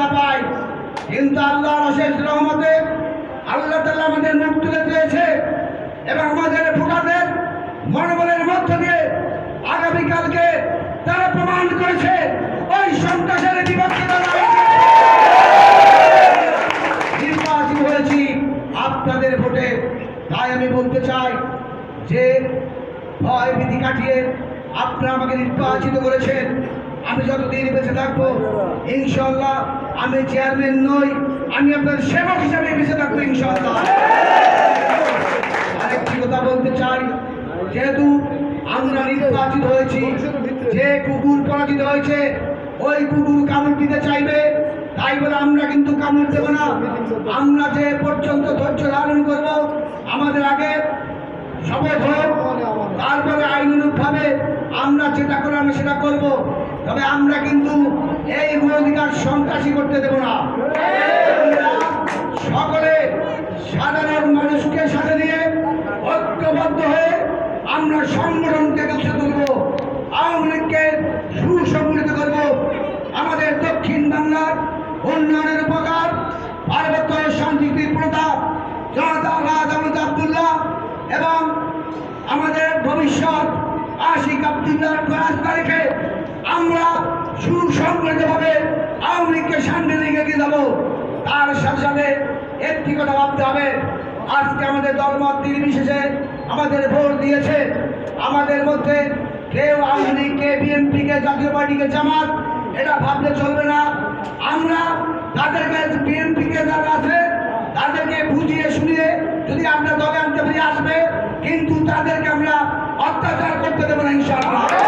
না পাই। কিন্তু আল্লাহর অশেষ রহমতে আল্লাহ তাআলা আমাদের মুখ তুলে দিয়েছে এবং আমাদের ভোটারদের মনোবলের মধ্য দিয়ে আগামীকালকে তারা প্রমাণ করেছে, ওই সন্ত্রাসের বিপক্ষে নির্বাচিত হয়েছি। আপনাদের ভোটে তাই আমি বলতে চাই যে ভয় ভীতি কাটিয়ে আপনারা আমাকে নির্বাচিত করেছেন। আমি যতদিন বেঁচে থাকব ইনশাল্লাহ আমি চেয়ারম্যান নই, আমি আপনার সেবক হিসাবে বেঁচে থাকব ইনশাল্লাহ আরেকটি কথা বলতে চাই, যেহেতু আমরা নির্বাচিত হয়েছি, যে কুকুর পরাজিত হয়েছে, ওই কুকুর কামড় দিতে চাইবে, তাই বলে আমরা কিন্তু কামড় দেব না। আমরা যে পর্যন্ত ধৈর্য ধারণ করব, আমাদের আগে শপথ হোক তারপরে আইনানুগভাবে আমরা যেটা করে আমরা সেটা করব। তবে আমরা কিন্তু এই অধিকার সন্ত্রাসী করতে দেব না। সকলে সাধারণ মানুষকে সাথে নিয়ে ঐক্যবদ্ধ হয়ে আমরা সংগঠনকে গঠন করব। আওয়ামী লীগকে সুসংগঠিত করব। আমাদের দক্ষিণ বাংলার উন্নয়নের উপকার, পার্বত্য শান্তি প্রতাপ জনতা আল্লাহ আবদুল্লাহ এবং আমাদের ভবিষ্যৎ আশিক আবদুল্লাহর পাঁচ তারিখে আমরা সুসংগঠিতভাবে আওয়ামী লীগকে সামনে দিকে এগিয়ে যাব। তার সাথে সাথে একটি কথা ভাবতে হবে। আজকে আমাদের দলমত নির্বিশেষে আমাদের ভোট দিয়েছে। আমাদের মধ্যে কেউ আওয়ামী লীগকে, বিএনপিকে, জাতীয় পার্টিকে জামাত, এটা ভাবলে চলবে না। আমরা তাদেরকে, বিএনপিকে যারা আছে, তাদেরকে বুঝিয়ে শুনিয়ে যদি আমরা দলে আনতে পারি আসবে, কিন্তু তাদেরকে আমরা ইনশাআল্লাহ